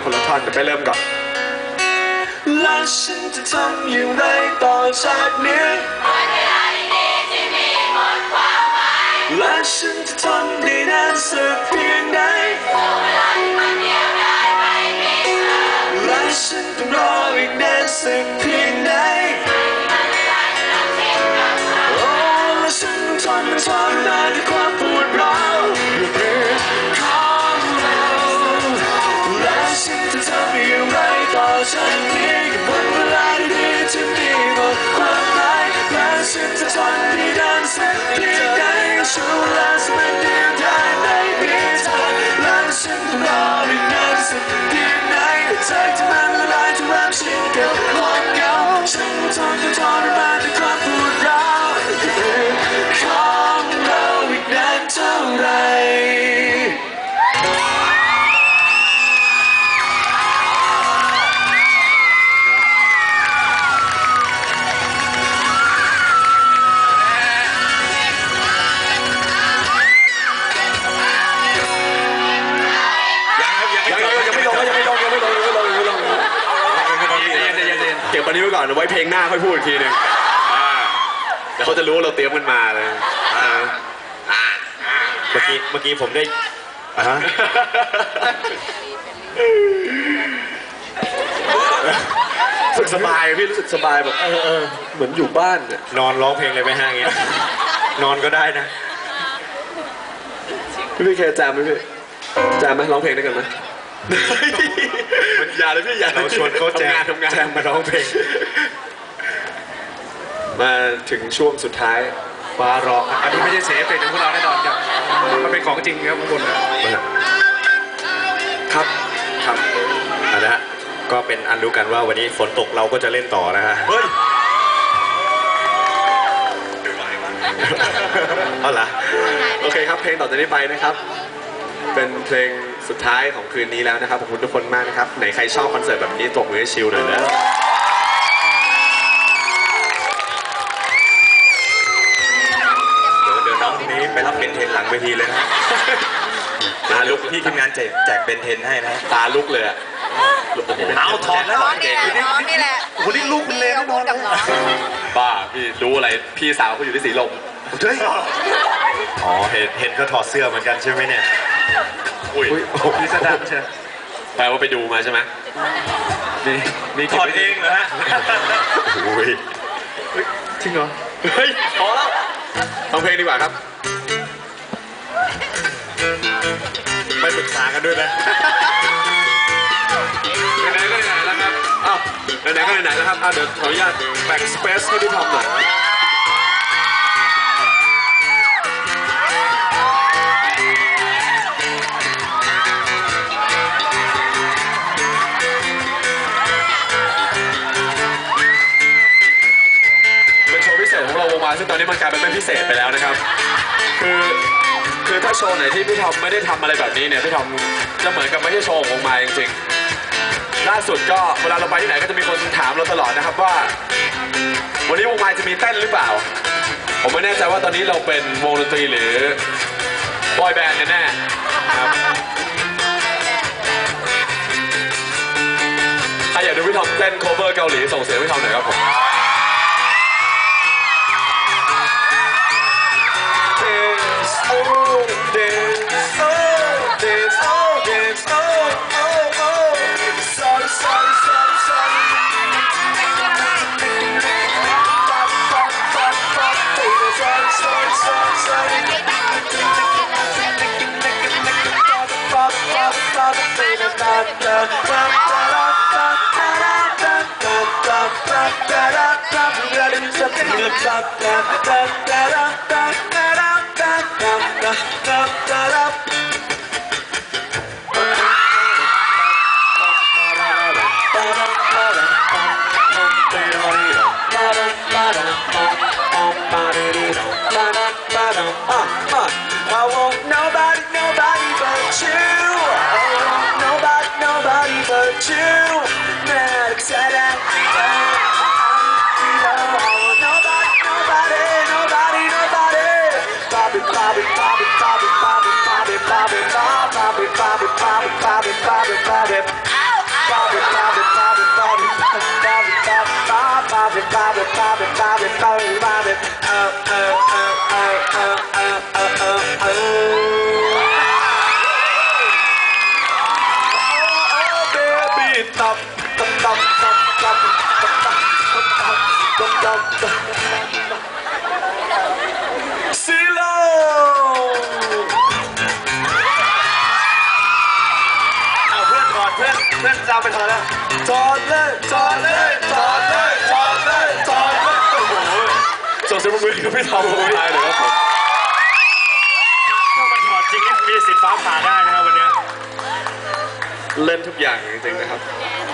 เดี๋ยวไปเริ่มก่อนและฉันจะทำอย่างไรต่อจากนี้และฉันจะทนได้ เย็นๆเย็นเก็บอันนี้ไว้ก่อนเดี๋ยวไว้เพลงหน้าค่อยพูดอีกทีหนึงอ่าเดี๋ยวเขาจะรู้ว่าเราเตรียมกันมาเลยอ่าเมื่อกี้เมื่อกี้ผมได้อะฮะรู้สึกสบายพี่รู้สึกสบายแบบเออเออเหมือนอยู่บ้านเนี่ยนอนร้องเพลงเลยไหมฮะอย่างงี้นอนก็ได้นะ พี่พี่เคยแจมไหมพี่แจมไหมร้องเพลงด้วยกันไหม อย่าเลยพี่อย่าเราชวนเขาแจมทำงานทำงานแจมมาร้องเพลง มาถึงช่วงสุดท้ายฟ้าร้องอันนี้ไม่ใช่เสียงเอฟเฟกต์ของพวกเราแน่นอนครับมันเป็นของจริงครับทุกคนนะครับครับอันนะฮะก็เป็นอันรู้กันว่าวันนี้ฝนตกเราก็จะเล่นต่อนะฮะเฮ้ยเอาล่ะโอเคครับเพลงต่อจากนี้ไปนะครับ เป็นเพลง สุดท้ายของคืนนี้แล้วนะครับขอบคุณทุกคนมากนะครับไหนใครชอบคอนเสิร์ตแบบนี้ตบมือให้ชิลหน่อยนะเดี๋ยวเดี๋ยวน้องคนนี้ไปรับเบนเทนหลังเวทีเลยนะตาลุกพี่ทีมงานแจกแจกเบนเทนให้นะตาลุกเลยอะลุกโอ้โหเอาถอดแล้วน้องนี่แหละน้องนี่แหละโอ้โหนี่ลูกคุณเลนเราแน่นพูอดนกับน้องบ้าพี่รู้อะไรพี่สาวเขาอยู่ที่สีลมเฮ้ยอ๋อเห็นเห็นก็ถอดเสื้อเหมือนกันใช่ไหมเนี่ย อุ้ยพี่สะดันใช่แปลว่าไปดูมาใช่ไหมมีมีถอดเองเหรอฮะโอ้ยจริงเหรอ เฮ้ยพอแล้วฟังเพลงดีกว่าครับ ไม่ปรึกษากันด้วยนะไหนๆก็ไหนๆแล้วครับอ้าวไหนๆก็ไหนๆแล้วครับอ้าวเดี๋ยวขออนุญาตแบ่งสเปซให้พี่ทอมหน่อย ษของเราวงมาซึ่งตอนนี้มันกลายเป็นไม่พิเศษไปแล้วนะครับ คือคือถ้าโชว์ไหนที่พี่ทอมไม่ได้ทำอะไรแบบนี้เนี่ยพี่ทอมจะเหมือนกับไม่ใช่โชว์ของวงมาจริงๆล่าสุดก็เวลาเราไปที่ไหนก็จะมีคนถามเราตลอดนะครับว่า วันนี้วงม้จะมีเต้นหรือเปล่า ผมไม่แน่ใจว่าตอนนี้เราเป็นวงดนตรีหรือบอยแบนด์แน่ครับใครอยากดูพี่ทอมเต้น cover เกาหลีส่งเสียงพี่ทอมหน่อยครับผม I want nobody, nobody but you. I want nobody, nobody but you. 날 사랑 เอาเพื่อนถอดเพื่อนเพื่อนจะเอาไปถอดแล้อดเลยถอดเลยถอดเลยถอดเลยถอดเลยโอ้งเสียมือกับพี่ทอมผมได้เลยครับถ้ามันถอดจริงเนี่ยมีสิทธิ์ฟ้าผ่าได้นะครับวันนี้เล่นทุกอย่างจริงๆนะครับ